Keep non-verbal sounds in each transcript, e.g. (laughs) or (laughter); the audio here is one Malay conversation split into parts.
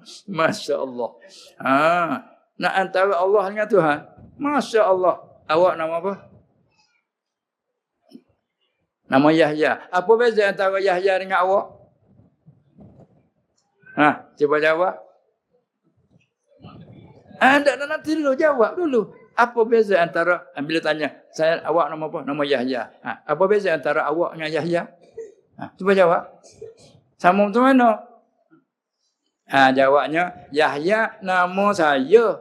(laughs) Masya Allah. Ha, nak antara Allah dengan Tuhan. Masya Allah. Awak nama apa? Nama Yahya. Apa beza antara Yahya dengan awak? Ha, cuba jawab. Anda nak nanti dulu jawab dulu. Apa beza antara bila tanya, saya awak nama apa? Nama Yahya. Ha, apa beza antara awak dengan Yahya? Ha, cuba jawab. Sama macam mana? Ha, jawabnya Yahya nama saya.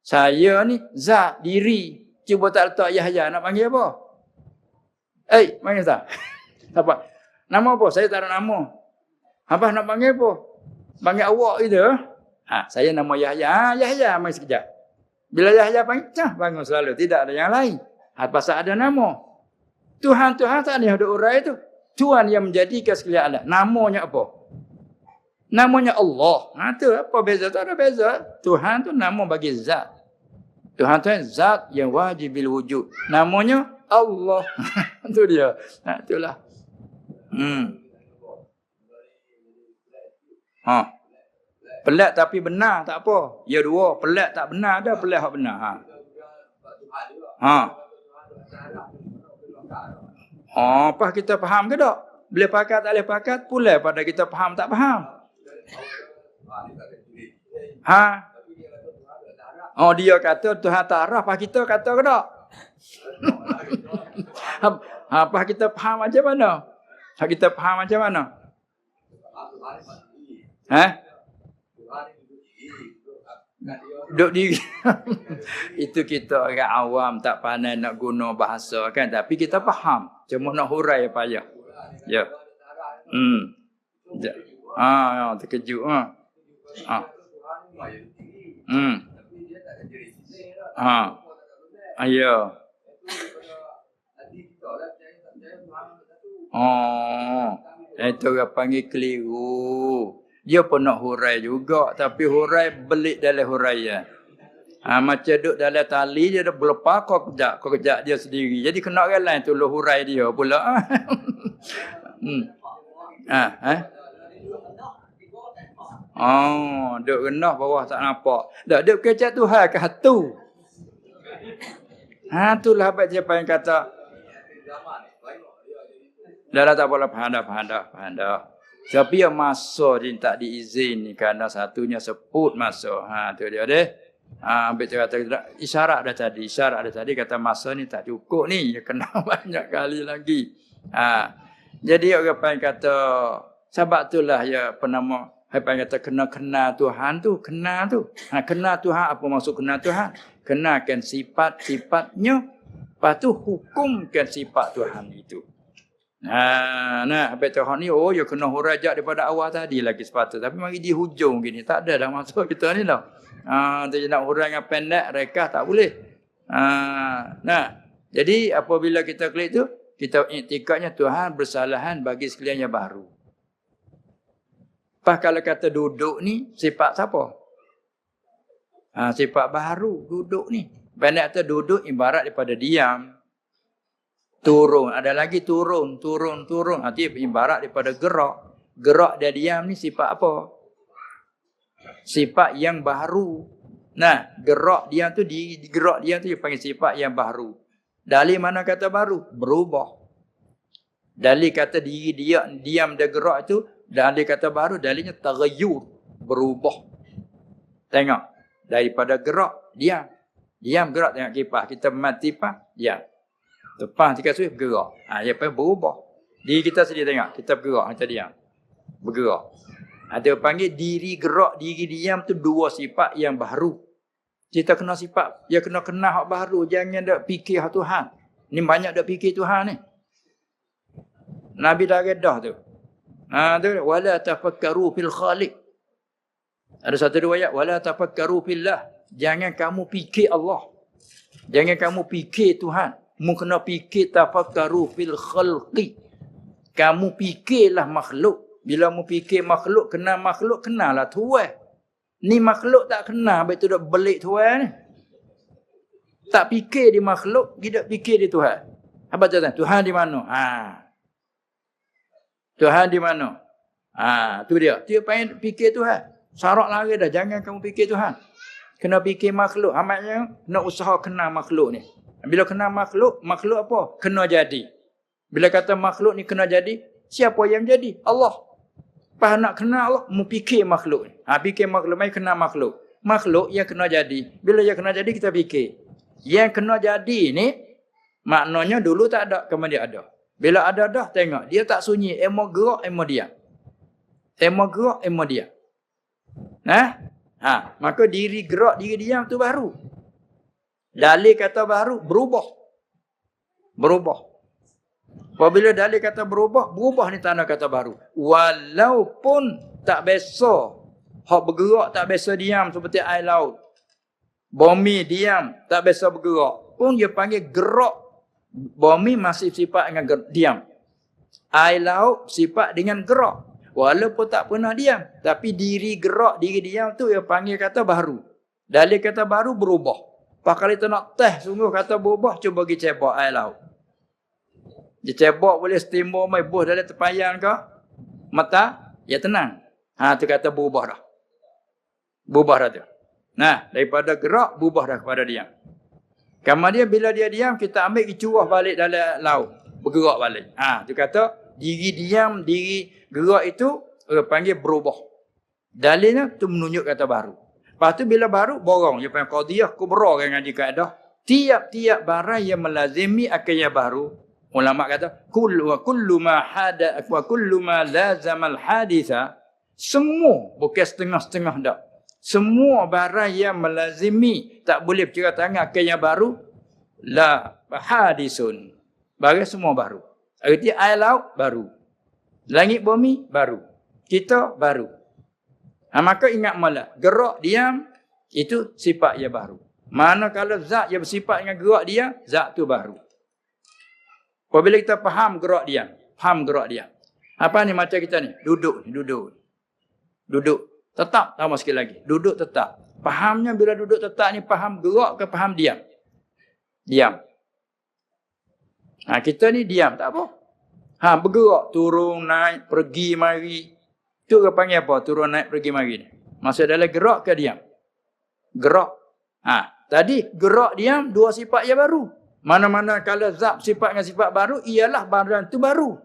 Saya ni zat diri. Cuba tak letak Yahya nak panggil apa? Eh, mana tak? (laughs) Apa? Nama apa? Saya tak ada nama. Apa nak panggil apa? Panggil awak itu. Ha, saya nama Yahya. Ha, Yahya, mari sekejap. Bila Yahya panggil, cah, bangun selalu. Tidak ada yang lain. Ha, pasal ada nama. Tuhan, Tuhan tak ada ada urai itu. Tuhan yang menjadikan sekalian Allah. Namanya apa? Namanya Allah. Ha, tu apa beza? Tak ada beza. Tuhan tu nama bagi zat. Tuhan tu zat yang wajibil wujud. Namanya Allah. (laughs) Itu dia. Ha, itulah. Hmm. Ha. Pelat tapi benar tak apa. Ya dua. Pelat tak benar ada. Pelat tak benar. Ha. Ha. Oh, apa kita faham ke tak? Bila pakat tak boleh pakat, pula pada kita faham tak faham. Ha? Oh dia kata Tuhan tak arah, apa kita kata ke tak? apa kita faham macam mana? Apa kita faham macam mana? Ha? Duk di (laughs) itu kita orang awam tak pandai nak guna bahasa kan tapi kita faham cuma nak hurai apa ya ya hmm ah ya terkejut ha ah hmm ah ayo Oh, itu orang panggil keliru. Dia pun nak hurai juga. Tapi hurai belik dalam hurai ya. Ha, macam duduk dalam tali, dia dah berlepas kau kejap. Kau kejap dia sendiri. Jadi kena orang lain tu hurai dia pula. (laughs) hmm. Ha, ha? Oh, duduk renah bawah tak nampak. Tak, duduk kecap Tuhan ke hatu. Ha, itulah abad siapa yang kata. Dah dah tak boleh faham dah, faham dah, faham dah. Tapi yang masa dia tak diizin ni kerana satunya sebut masa. Ha tu dia deh. Ha ambil kata isyarat dah tadi, isyarat dah tadi kata masa ni tak cukup ni, dia kena (laughs) banyak kali lagi. Ha. Jadi orang pun kata sebab itulah ya penama apa yang kata kena kenal Tuhan tu, kenal tu. Ha kenal Tuhan apa maksud kenal Tuhan? Kenalkan sifat-sifatnya, lepas tu hukumkan sifat Tuhan itu. Ha, nah, apa Tuhan ni, oh, ya kena hurajak daripada awal tadi lagi sepatut. Tapi mari di hujung gini, tak ada dah masuk (laughs) kita ni lah. Ha, dia nak hurang yang pendek, rekah tak boleh. Ha, nah, jadi apabila kita klik tu, kita iktikadnya Tuhan bersalahan bagi sekalian yang baru. Pas kalau kata duduk ni, sifat siapa? Ha, sifat baru, duduk ni. Pendek tu duduk ibarat daripada diam. Turun ada lagi turun turun turun. Nanti ibarat daripada gerak. Gerak dia diam ni sifat apa? Sifat yang baru. Nah gerak dia tu di gerak dia tu dia panggil sifat yang baru. Dalil mana kata baru? Berubah. Dalil kata diri dia diam dia gerak tu dalil kata baru dalilnya taghayyur berubah tengok daripada gerak diam diam gerak tengok kipas kita mati pas diam Lepas tiga suih bergerak. Ha, dia pun berubah. Diri kita sendiri tengok. Kita bergerak macam diam. Bergerak. Ada ha, panggil diri gerak, diri diam tu dua sifat yang baru. Kita kena sifat, dia kena kenal hak baru. Jangan dak fikir hak Tuhan. Ni banyak dak fikir Tuhan ni. Nabi dah redah tu. Ha, wala tafakkaru fil khaliq. Ada satu dua ayat wala tafakkaru fillah. Jangan kamu fikir Allah. Jangan kamu fikir Tuhan. Mu kena fikir tafakkaru fil khalqi. Kamu fikirlah makhluk. Bila mu fikir makhluk, kenal makhluk, kenalah tuan. Ni makhluk tak kenal, habis tu dah belik tuan ni. Tak fikir di makhluk, tidak fikir di Tuhan. Apa tuan? Tuhan di mana? Ha. Tuhan di mana? Ha, tu dia. Dia pengen fikir Tuhan. Sarak lari dah. Jangan kamu fikir Tuhan. Kena fikir makhluk. Amatnya nak usaha kenal makhluk ni. Bila kenal makhluk, makhluk apa? Kena jadi. Bila kata makhluk ni kena jadi, siapa yang jadi? Allah. Pas nak kenal Allah, mu fikir makhluk ni. Ha, fikir makhluk, mai kenal makhluk. Makhluk yang kena jadi. Bila yang kena jadi, kita fikir. Yang kena jadi ni, maknanya dulu tak ada, kemudian ada. Bila ada dah, tengok. Dia tak sunyi. Emo gerak, emo dia. Emo gerak, emo dia. Nah, ha, maka diri gerak, diri diam tu baru. Dalil kata baru, berubah. Berubah. Apabila dalil kata berubah, berubah ni tanda kata baru. Walaupun tak biasa, hak bergerak tak biasa diam seperti air laut. Bumi diam, tak biasa bergerak. Pun dia panggil gerak. Bumi masih sifat dengan diam. Air laut sifat dengan gerak. Walaupun tak pernah diam. Tapi diri gerak, diri diam tu dia panggil kata baru. Dalil kata baru berubah. Pak kali tu nak teh sungguh kata berubah cuba pergi cebok air laut. Dia cebok boleh setimbul mai buh dalam tepayan ke? Mata ya tenang. Ha tu kata berubah dah. Berubah dah tu. Nah, daripada gerak berubah dah kepada diam. Kemudian bila dia diam kita ambil curah balik dalam laut, bergerak balik. Ha tu kata diri diam, diri gerak itu uh, panggil berubah. Dalilnya tu menunjuk kata baru. Lepas tu bila baru borong dia panggil qadiyah kubra kan ngaji kaedah. Tiap-tiap barang yang melazimi akhirnya baru. Ulama kata kullu wa kullu ma hada wa kullu ma lazama al haditha semua bukan setengah-setengah dak. Semua barang yang melazimi tak boleh bercerita tangan akhirnya baru la hadisun. Barang semua baru. Arti air laut baru. Langit bumi baru. Kita baru. Ha, maka ingat malah, gerak diam, itu sifat yang baru. Mana kalau zat yang bersifat dengan gerak dia, zat tu baru. Apabila kita faham gerak diam, faham gerak diam. Apa ni macam kita ni? Duduk, duduk. Duduk. Tetap, tambah sikit lagi. Duduk tetap. Fahamnya bila duduk tetap ni, faham gerak ke faham diam? Diam. Ha, kita ni diam, tak apa. Ha, bergerak, turun, naik, pergi, mari. Itu ke panggil apa? Turun naik pergi mari. Maksud dalam gerak ke diam? Gerak. Ha, tadi gerak diam dua sifat yang baru. Mana-mana kalau zat sifat dengan sifat baru ialah barang tu baru.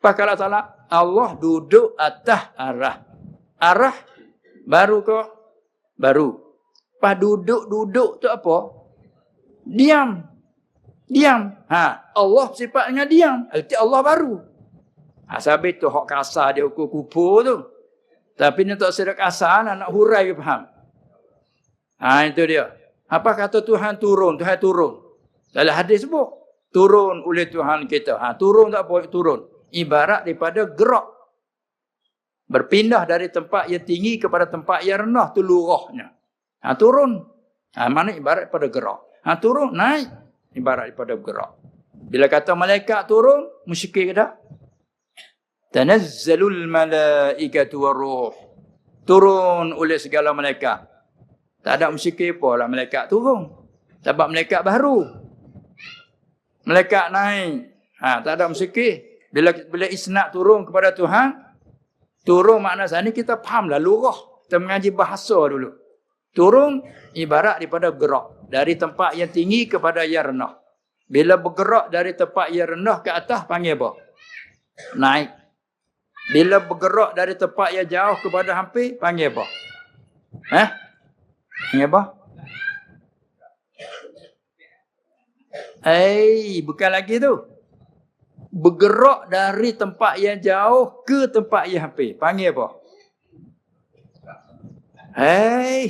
Pas kalau salah Allah duduk atas arah. Arah baru ke? Baru. Pas duduk-duduk tu apa? Diam. Diam. Ha, Allah sifat dengan diam. Arti Allah baru. Ha, sabit tu hak kasar dia ukur kubur tu. Tapi ni tak sedek kasar nak, nak hurai dia faham. Ha, itu dia. Apa kata Tuhan turun? Tuhan turun. Dalam hadis sebut. Turun oleh Tuhan kita. Ha, turun tak apa turun. Ibarat daripada gerak. Berpindah dari tempat yang tinggi kepada tempat yang rendah. tu lurahnya. Ha, turun. Ha, mana ibarat daripada gerak. Ha, turun, naik. Ibarat daripada gerak. Bila kata malaikat turun, musyikir ke tak? Tanazzalul malaikatu waruh. Turun oleh segala malaikat. Tak ada musyrik apa lah malaikat turun. Sebab malaikat baru. Malaikat naik. Ha, tak ada musyrik. Bila bila isnad turun kepada Tuhan, turun makna sana kita faham lah lurah. Kita mengaji bahasa dulu. Turun ibarat daripada gerak. Dari tempat yang tinggi kepada yang rendah. Bila bergerak dari tempat yang rendah ke atas, panggil apa? Naik. Bila bergerak dari tempat yang jauh kepada hampir, panggil apa? Eh? Panggil apa? Eh, bukan lagi tu. Bergerak dari tempat yang jauh ke tempat yang hampir. Panggil apa? Hei.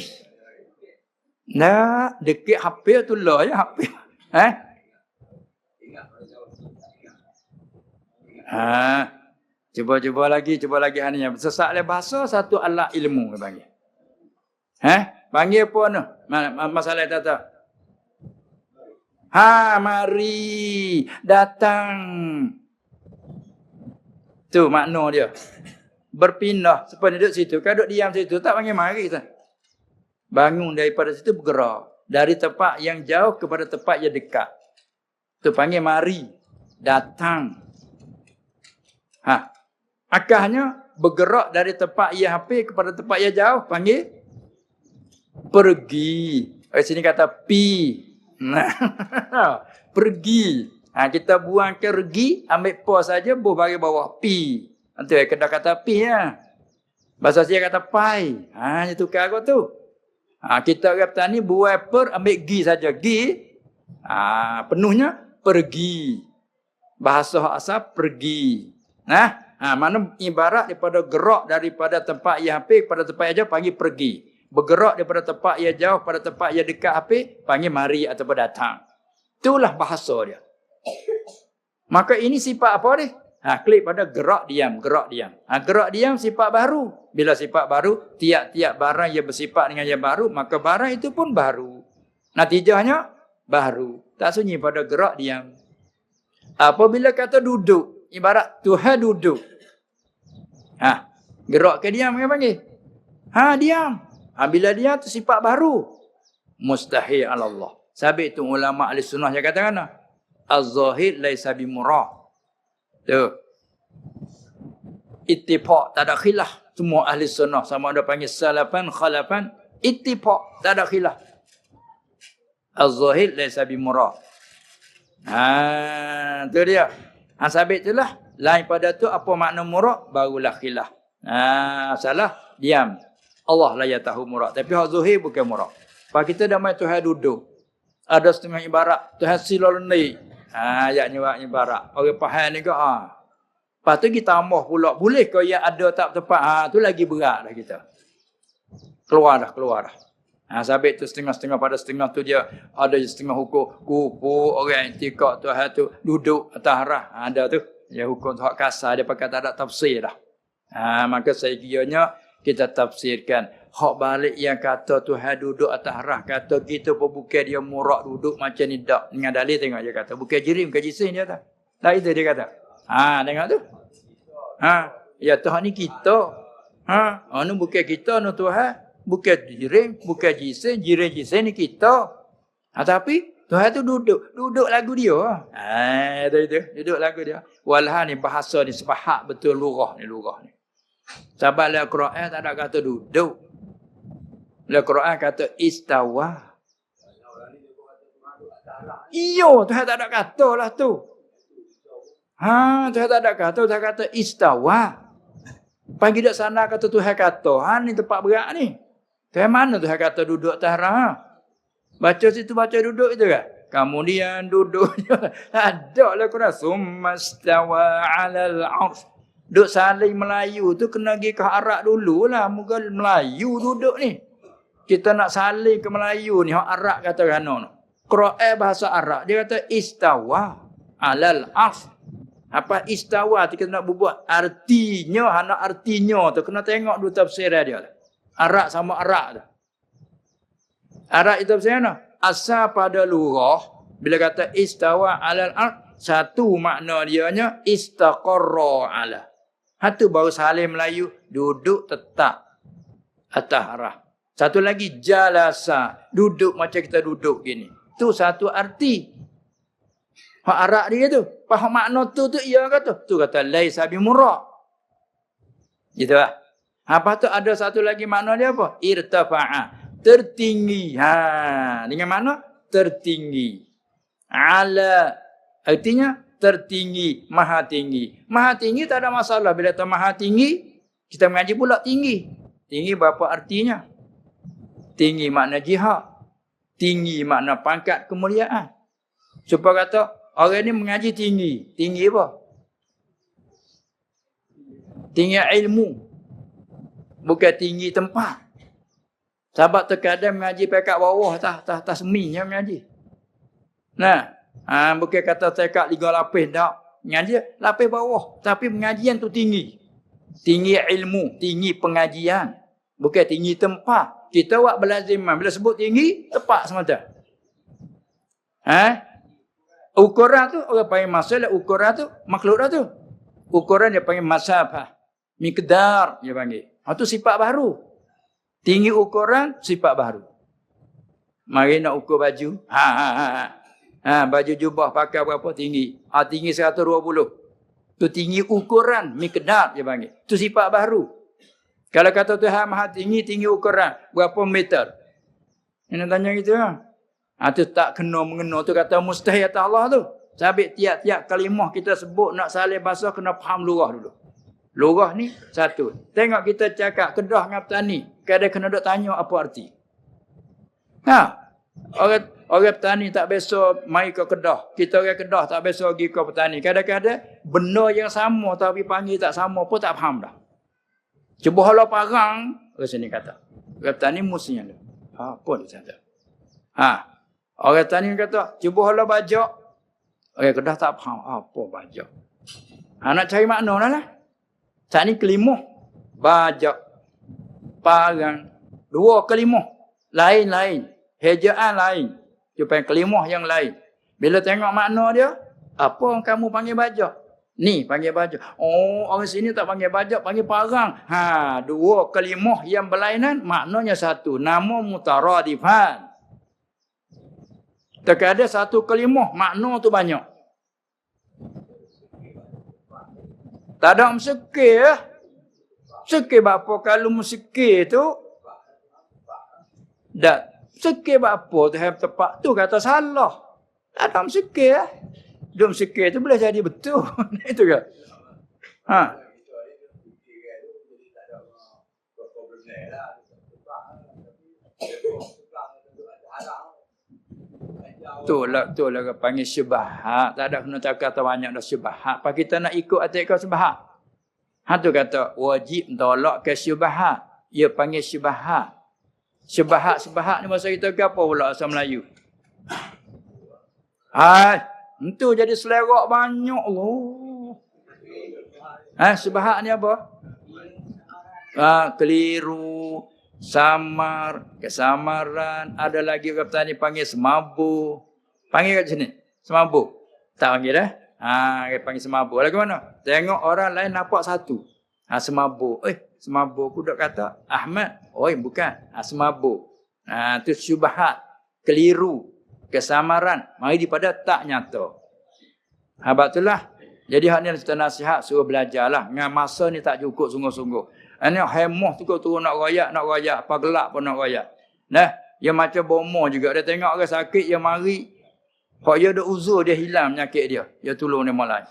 Nah, dekat hampir tu lah ya hampir. Eh? Ha. Cuba-cuba lagi, cuba lagi hanya sesak le bahasa satu alat ilmu panggil. Eh? Panggil apa tu? Masalah tak Ha, mari datang. Tu makna dia. Berpindah seperti duduk situ. Kalau duduk diam situ tak panggil mari tu. Bangun daripada situ bergerak dari tempat yang jauh kepada tempat yang dekat. Tu panggil mari datang. Ha, Akahnya bergerak dari tempat ia hampir kepada tempat ia jauh. Panggil pergi. Di sini kata pi. (laughs) pergi. Ha, kita buang ke regi, ambil po saja, buh bagi bawah pi. Nanti kena kata pi ya. Bahasa saya kata pai. Ha, itu tukar tu. Ha, kita orang petani buat per, ambil gi saja. Gi, ha, penuhnya pergi. Bahasa asal pergi. Nah, ha, mana ibarat daripada gerak daripada tempat yang hampir kepada tempat yang jauh, panggil pergi. Bergerak daripada tempat yang jauh pada tempat yang dekat hampir, panggil mari ataupun datang. Itulah bahasa dia. Maka ini sifat apa ni? Ha, klik pada gerak diam, gerak diam. Ha, gerak diam sifat baru. Bila sifat baru, tiap-tiap barang yang bersifat dengan yang baru, maka barang itu pun baru. Natijahnya, baru. Tak sunyi pada gerak diam. Apabila kata duduk, ibarat Tuhan duduk. Ha, gerak ke diam, apa panggil? Ha, diam. Ha, bila diam, itu sifat baru. Mustahil Allah. Sabit itu ulama ahli sunnah yang katakan, Az-zahir laisa bimurah. Tu. Ittifaq tak ada khilaf. Semua ahli sunnah sama ada panggil salafan, khalafan. Ittifaq tak ada khilaf. Az-zahir laisa bimurah. Ha, tu dia. Ha, sabit itulah. Lain pada tu apa makna murah, barulah khilaf. Ha, salah, diam. Allah lah yang tahu murah. Tapi hak zuhir bukan murah. Pak kita dah main Tuhan duduk. Ada setengah ibarat. Tuhan silol ni. Ha, ayatnya ayatnya barak. Orang faham ni ke? Ha. Lepas tu kita tambah pula. Boleh ke yang ada tak tepat? Ha, tu lagi berat dah kita. Keluar dah, keluar dah. Ha, sabit tu setengah-setengah pada setengah tu dia ada setengah hukum kupu orang yang tikak tu ha, tu duduk atas arah. Ha, ada tu. Ya hukum tu hak kasar dia pakai tak ada tafsir dah. Ha, maka saya kiranya kita tafsirkan hak balik yang kata Tuhan duduk atas arah kata kita pun bukan dia murak duduk macam ni dak dengan dalil tengok dia kata. Bukan jirim bukan jisim dia kata. Tak itu dia kata. Ha tengok tu. Ha ya Tuhan ni kita. Ha anu bukan kita anu Tuhan. Bukan jirim bukan jisim jirim jisim ni kita. Ha tapi Tuhan tu duduk duduk lagu dia. Ha itu itu. Duduk lagu dia. Walha ni bahasa ni sepahak betul lurah ni lurah ni Sebab dalam Quran tak ada kata duduk. Dalam Quran kata istawa. Iyo, Tuhan tak ada kata lah tu. Ha, Tuhan tak ada kata, Tuhan kata istawa. Pagi dak sana kata Tuhan kata, ha ni tempat berat ni. Tuhan mana Tuhan kata duduk atas ha? Baca situ baca duduk itu kan? Kemudian duduk. (laughs) ada lah Quran. Summa stawa alal arsh. Duk saling Melayu tu kena pergi ke Arab dulu lah. Muka Melayu duduk ni. Kita nak saling ke Melayu ni. Hak Arab kata kan. Quran bahasa Arab. Dia kata istawa alal af. Apa istawa tu kita nak buat artinya. Hana artinya tu. Kena tengok dulu tafsir dia. Arab sama Arab tu. Arab itu tafsir mana? Asal pada lurah. Bila kata istawa alal af. Satu makna dia nya istaqarra ala. Satu baru salim Melayu duduk tetap atas arah. Satu lagi jalasa, duduk macam kita duduk gini. Tu satu arti. Hak Arab dia tu. Faham makna tu tu ia kata. Tu kata laisa bi murah. Gitu lah. Apa tu ada satu lagi makna dia apa? Irtafa'a. Tertinggi. Ha, dengan mana? Tertinggi. Ala artinya tertinggi, maha tinggi. Maha tinggi tak ada masalah. Bila tu maha tinggi, kita mengaji pula tinggi. Tinggi berapa artinya? Tinggi makna jihad. Tinggi makna pangkat kemuliaan. Supaya kata, orang ni mengaji tinggi. Tinggi apa? Tinggi ilmu. Bukan tinggi tempat. Sahabat terkadang mengaji pekat bawah. Tak, tak, tak semi yang mengaji. Nah, Ha, bukan kata saya kat liga lapis tak. Ngaji lapis bawah. Tapi pengajian tu tinggi. Tinggi ilmu. Tinggi pengajian. Bukan tinggi tempat. Kita buat belaziman. Bila sebut tinggi, tepat semata. Ha? Ukuran tu, orang panggil masalah ukuran tu, makhluk tu. Ukuran dia panggil masafah. Mikdar dia panggil. Itu ha, sifat baru. Tinggi ukuran, sifat baru. Mari nak ukur baju. Ha, ha, ha. Ha. Baju jubah pakai berapa tinggi? Ha, tinggi 120. Tu tinggi ukuran, mikdar dia panggil. Tu sifat baru. Kalau kata Tuhan maha tinggi, tinggi ukuran. Berapa meter? Ini tanya gitu lah. Ha, tu tak kena mengena. Tu kata mustahil atas Allah tu. Sabit tiap-tiap kalimah kita sebut nak salih bahasa kena faham lurah dulu. Lurah ni satu. Tengok kita cakap kedah dengan petani. Kadang kena duk tanya apa arti. Ha. Orang orang petani tak biasa mai ke kedah. Kita orang kedah tak biasa pergi ke petani. Kadang-kadang benda yang sama tapi panggil tak sama pun tak faham dah. Cuba halau parang, orang sini kata. Orang petani mestinya ada. Ha, apa dia kata? Ha. Orang petani kata, cuba halau bajak. Orang kedah tak faham. Apa bajak? Ha, nak cari makna lah lah. Tak ni kelima. Bajak. Parang. Dua kelima. Lain-lain. Hejaan lain. Jumpa yang kelimah yang lain. Bila tengok makna dia, apa yang kamu panggil bajak? Ni panggil bajak. Oh, orang sini tak panggil bajak, panggil parang. Ha, dua kelimah yang berlainan, maknanya satu. Nama mutaradifan. Tak ada satu kelimah, makna tu banyak. Tak ada mesikir ya. Sekir apa kalau mesikir tu? Tak Sekir apa tu yang tepat tu kata salah. Tak ada sekir. Eh? Dum sekir tu boleh jadi betul. (laughs) Itu ke? Ha. Lah, tu lah panggil syubahat. Tak ada kena tak kata banyak dah syubahat. Apa kita nak ikut atik kau syubahat? Ha tu kata wajib tolak ke syubahat. Ia panggil syubahat. Sebahak-sebahak ni masa kita ke apa pula asal Melayu? Hai, itu jadi selerak banyak Allah. Ha, sebahak ni apa? Ha, keliru, samar, kesamaran, ada lagi orang petani panggil semabu. Panggil kat sini, semabu. Tak panggil dah? Ha, dia panggil semabu. Lagi mana? Tengok orang lain nampak satu. Ha, semabu. Eh, semabuk. Aku dah kata Ahmad oi bukan. Ha, semabuk. Ha tu syubhat keliru kesamaran. Mari daripada tak nyata. Ha itulah jadi hak ni kita nasihat suruh belajarlah. Dengan masa ni tak cukup sungguh-sungguh. Ini hemoh tu turun nak royak nak royak. Apa gelap pun nak royak. Nah yang macam bomo juga. Dia tengok orang sakit yang mari. Hak dia ada uzur dia hilang penyakit dia. Dia tolong dia mulai.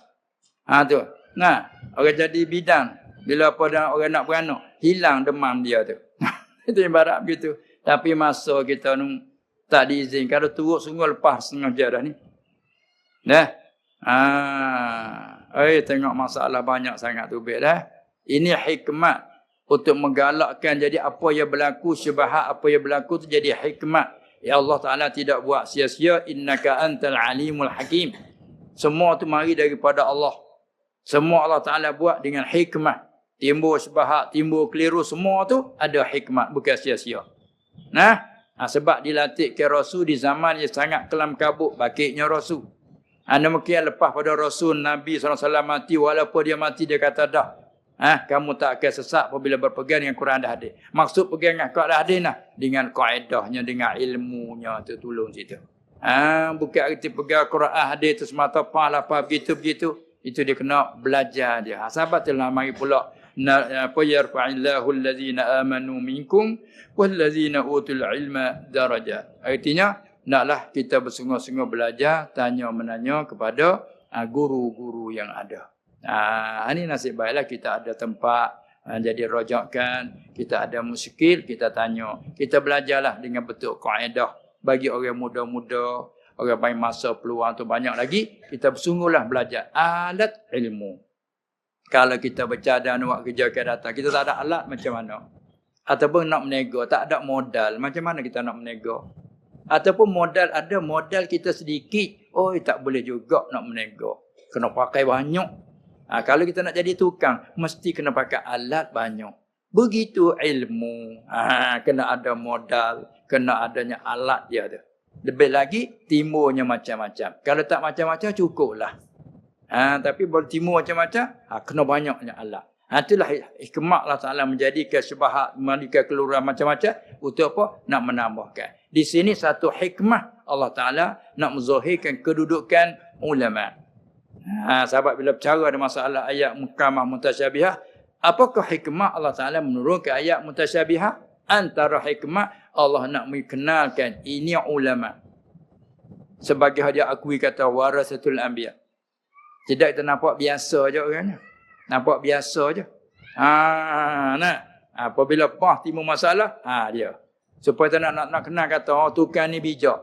Ha tu. Nah orang jadi bidang bila apa dah orang nak beranak, hilang demam dia tu. (laughs) Itu ibarat begitu. Tapi masa kita nu tak diizin. Kalau turut sungguh lepas setengah jam dah ni. Dah. Ah, eh tengok masalah banyak sangat tu bet dah. Ini hikmat untuk menggalakkan jadi apa yang berlaku syubhat apa yang berlaku tu jadi hikmat. Ya Allah Taala tidak buat sia-sia innaka antal alimul hakim. Semua tu mari daripada Allah. Semua Allah Taala buat dengan hikmah timbul sebahak, timbul keliru semua tu ada hikmat bukan sia-sia. Nah, ha, sebab dilatih ke Rasul di zaman yang sangat kelam kabut bakitnya Rasul. Anda mungkin lepas pada Rasul Nabi SAW mati walaupun dia mati dia kata dah. Ha, kamu tak akan sesak apabila berpegang dengan Quran dah hadis. Maksud pegang dengan Quran dah hadis nah. Dengan kaedahnya, dengan ilmunya tu tolong situ. Ha, bukan arti pegang Quran hadis tu semata apa begitu-begitu. Itu dia kena belajar dia. Ha, sahabat telah mari pula apa yarfa'illahu allazina amanu minkum wallazina utul ilma darajat. Artinya naklah kita bersungguh-sungguh belajar, tanya menanya kepada ah, guru-guru yang ada. Ah ini nasib baiklah kita ada tempat ah, jadi rojakkan, kita ada muskil, kita tanya. Kita belajarlah dengan betul kaedah bagi orang muda-muda, orang main masa peluang tu banyak lagi, kita bersungguhlah belajar alat ilmu. Kalau kita bercadang nak buat kerja akan datang. Kita tak ada alat macam mana. Ataupun nak menego. Tak ada modal. Macam mana kita nak menego. Ataupun modal ada modal kita sedikit. Oh tak boleh juga nak menego. Kena pakai banyak. Ha, kalau kita nak jadi tukang. Mesti kena pakai alat banyak. Begitu ilmu. Ha, kena ada modal. Kena adanya alat dia tu. Lebih lagi timurnya macam-macam. Kalau tak macam-macam cukuplah. Ha, tapi bertimu macam-macam, ha, kena banyaknya Allah. Ha, itulah hikmah Allah Ta'ala menjadikan syubahat, menjadikan keluaran macam-macam. Untuk apa? Nak menambahkan. Di sini satu hikmah Allah Ta'ala nak menzahirkan kedudukan ulama. Ha, sahabat bila bercara ada masalah ayat mukamah mutasyabihah. Apakah hikmah Allah Ta'ala menurunkan ayat mutasyabihah? Antara hikmah Allah nak mengenalkan ini ulama. Sebagai dia akui kata warasatul anbiya. Tidak kita nampak biasa je kan. Nampak biasa je. Ha, nak. Apabila pah timbul masalah, ha dia. Supaya tak nak, nak, nak kenal kata, oh tukang ni bijak.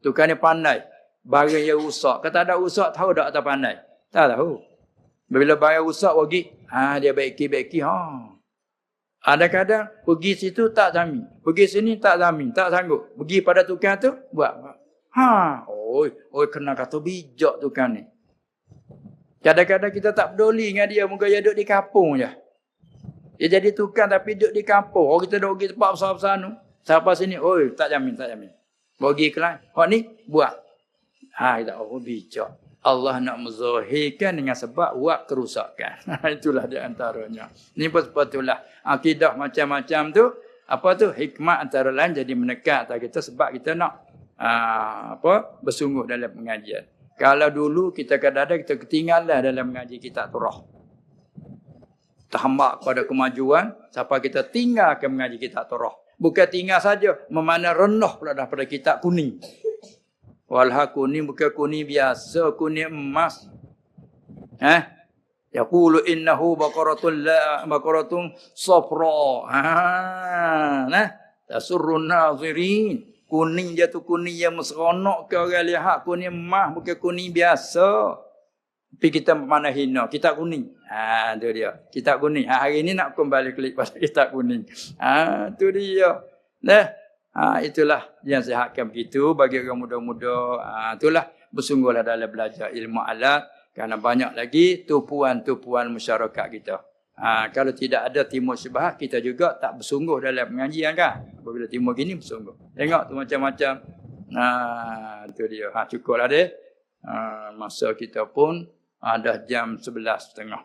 Tukang ni pandai. Barang yang rusak. Kata ada rusak, tahu tak atau pandai? Tak tahu. Bila barang rusak pergi, ha, dia baiki-baiki. Ha. Ada kadang pergi situ tak zami. Pergi sini tak zami. Tak sanggup. Pergi pada tukang tu, buat. Ha. Oi, oi kena kata bijak tukang ni. Kadang-kadang kita tak peduli dengan dia. Muka dia duduk di kampung je. Dia jadi tukang tapi duduk di kampung. Orang kita duduk di tempat besar-besar tu. Siapa sini, oi tak jamin, tak jamin. Bagi ke lain. Hak ni, buat. Ha, kita oh bijak. Allah nak menzahirkan dengan sebab buat kerusakan. (laughs) Itulah di antaranya. Ini pun sepatutlah. Akidah macam-macam tu. Apa tu? Hikmah antara lain jadi menekan atas kita sebab kita nak uh, apa bersungguh dalam pengajian. Kalau dulu kita kadang-kadang kita ketinggalan dalam mengaji kita turah. Terhambak pada kemajuan. Sampai kita tinggalkan mengaji kita turah. Bukan tinggal saja. Memana rendah pula dah pada kitab kuning. Walha kuning bukan kuning biasa, kuning emas. Eh? Yaqulu innahu baqaratun la baqaratun safra. Ha, nah. Tasurrun nazirin. Kuning jatuh kuning yang seronok ke orang lihat kuning emas bukan kuning biasa. Tapi kita mana hina, kita kuning. Ha, tu dia. Kita kuning. Ha, hari ni nak kembali klik pada (laughs) kita kuning. Ha, tu dia. Nah, Ha, itulah yang sehatkan begitu bagi orang muda-muda. Ha, itulah bersungguhlah dalam belajar ilmu alat. Kerana banyak lagi tupuan-tupuan masyarakat kita. Ha, kalau tidak ada timur syubhat, kita juga tak bersungguh dalam pengajian kan. Apabila timur gini bersungguh. Tengok tu macam-macam. Ha, itu dia. Ha, cukuplah dia. Ha, masa kita pun ada jam sebelas setengah.